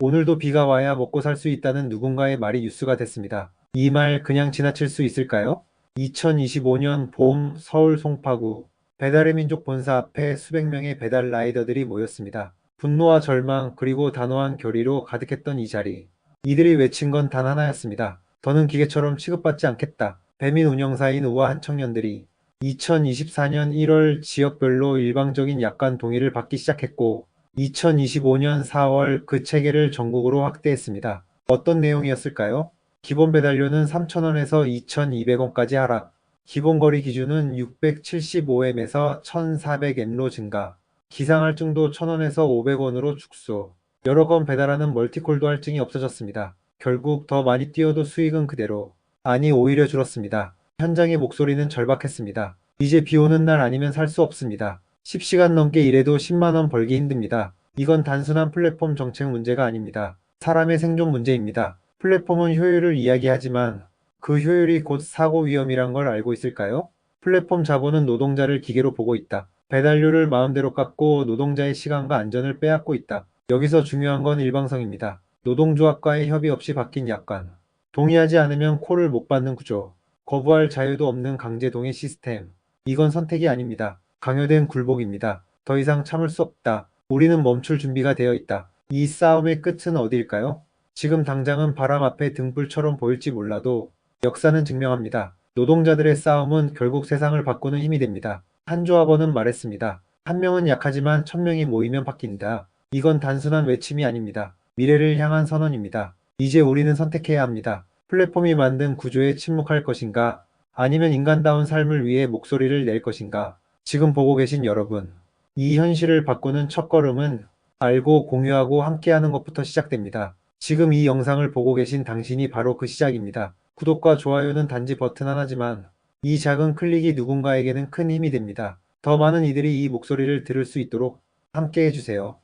오늘도 비가 와야 먹고 살 수 있다는 누군가의 말이 뉴스가 됐습니다. 이 말 그냥 지나칠 수 있을까요? 2025년 봄 서울 송파구 배달의 민족 본사 앞에 수백 명의 배달 라이더들이 모였습니다. 분노와 절망 그리고 단호한 결의로 가득했던 이 자리. 이들이 외친 건 단 하나였습니다. 더는 기계처럼 취급받지 않겠다. 배민 운영사인 우아한 청년들이 2024년 1월 지역별로 일방적인 약관 동의를 받기 시작했고 2025년 4월 그 체계를 전국으로 확대했습니다. 어떤 내용이었을까요? 기본 배달료는 3,000원에서 2,200원까지 하락. 기본 거리 기준은 675m에서 1,400m로 증가. 기상 할증도 1,000원에서 500원으로 축소. 여러 건 배달하는 멀티콜도 할증이 없어졌습니다. 결국 더 많이 뛰어도 수익은 그대로. 아니 오히려 줄었습니다. 현장의 목소리는 절박했습니다. 이제 비 오는 날 아니면 살 수 없습니다. 10시간 넘게 일해도 10만원 벌기 힘듭니다. 이건 단순한 플랫폼 정책 문제가 아닙니다. 사람의 생존 문제입니다. 플랫폼은 효율을 이야기하지만 그 효율이 곧 사고 위험이란 걸 알고 있을까요? 플랫폼 자본은 노동자를 기계로 보고 있다. 배달료를 마음대로 깎고 노동자의 시간과 안전을 빼앗고 있다. 여기서 중요한 건 일방성입니다. 노동조합과의 협의 없이 바뀐 약관. 동의하지 않으면 콜을 못 받는 구조. 거부할 자유도 없는 강제 동의 시스템. 이건 선택이 아닙니다. 강요된 굴복입니다. 더 이상 참을 수 없다. 우리는 멈출 준비가 되어 있다. 이 싸움의 끝은 어디일까요? 지금 당장은 바람 앞에 등불처럼 보일지 몰라도 역사는 증명합니다. 노동자들의 싸움은 결국 세상을 바꾸는 힘이 됩니다. 한 조합원은 말했습니다. 한 명은 약하지만 천 명이 모이면 바뀐다. 이건 단순한 외침이 아닙니다. 미래를 향한 선언입니다. 이제 우리는 선택해야 합니다. 플랫폼이 만든 구조에 침묵할 것인가? 아니면 인간다운 삶을 위해 목소리를 낼 것인가? 지금 보고 계신 여러분, 이 현실을 바꾸는 첫걸음은 알고 공유하고 함께하는 것부터 시작됩니다. 지금 이 영상을 보고 계신 당신이 바로 그 시작입니다. 구독과 좋아요는 단지 버튼 하나지만 이 작은 클릭이 누군가에게는 큰 힘이 됩니다. 더 많은 이들이 이 목소리를 들을 수 있도록 함께 해주세요.